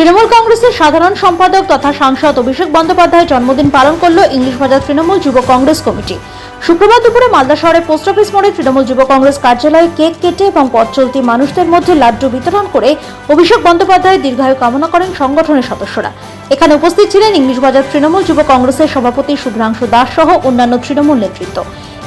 তৃণমূল কংগ্রেসের সাধারণ সম্পাদক তথা সাংসদ অভিষেক বন্দ্যোপাধ্যায়ের জন্মদিন পালন করল ইংলিশ বাজার তৃণমূল যুব কংগ্রেস কমিটি। শুক্রবার দুপুরে মালদা শহরের পোস্ট অফিস মোড়ে তৃণমূল যুব কংগ্রেস কার্যালয়ে কেক কেটে এবং পথ চলতি মানুষদের মধ্যে লাড্ডু বিতরণ করে অভিষেক বন্দ্যোপাধ্যায়ের দীর্ঘায়ু কামনা করেন সংগঠনের সদস্যরা। এখানে উপস্থিত ছিলেন ইংলিশ বাজার তৃণমূল যুব কংগ্রেসের সভাপতি শুভ্রাংশু দাস সহ অন্যান্য তৃণমূল নেতৃত্ব।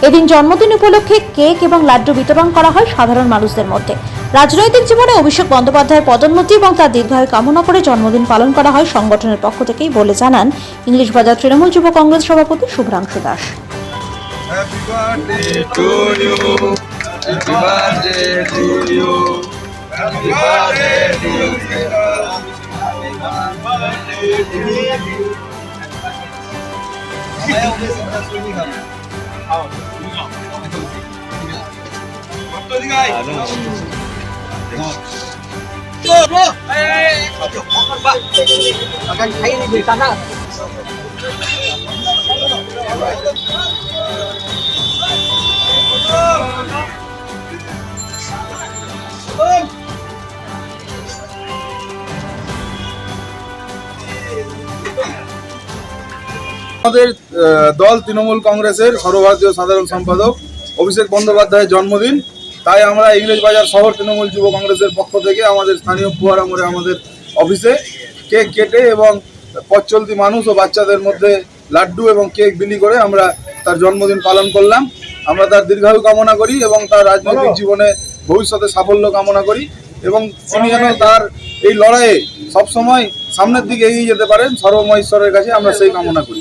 এদিন জন্মদিন উপলক্ষে কেক এবং লাড্ডু বিতরণ করা হয় সাধারণ মানুষদের মধ্যে। রাজনৈতিক জীবনে অভিষেক বন্দ্যোপাধ্যায়ের পদোন্নতি এবং তার দীর্ঘায়ু কামনা করে জন্মদিন পালন করা হয় সংগঠনের পক্ষ থেকেই বলে জানান ইংলিশ বাজার তৃণমূল যুব কংগ্রেস সভাপতি Subhrangshu Das. Happy birthday to you. আমাদের দল তৃণমূল কংগ্রেসের সর্বভারতীয় সাধারণ সম্পাদক অভিষেক বন্দ্যোপাধ্যায়ের জন্মদিন। তাই আমরা ইংরেজ বাজার শহর তৃণমূল যুব কংগ্রেসের পক্ষ থেকে আমাদের স্থানীয় ফুয়ারা মোড়ে আমাদের অফিসে কেক কেটে এবং পথ চলতি মানুষ ও বাচ্চাদের মধ্যে লাড্ডু এবং কেক বিলি করে আমরা তার জন্মদিন পালন করলাম। আমরা তার দীর্ঘায়ু কামনা করি এবং তার রাজনৈতিক জীবনে ভবিষ্যতে সাফল্য কামনা করি এবং তিনি যেন তার এই লড়াইয়ে সবসময় সামনের দিকে এগিয়ে যেতে পারেন সর্বময় ঈশ্বরের কাছে আমরা সেই কামনা করি।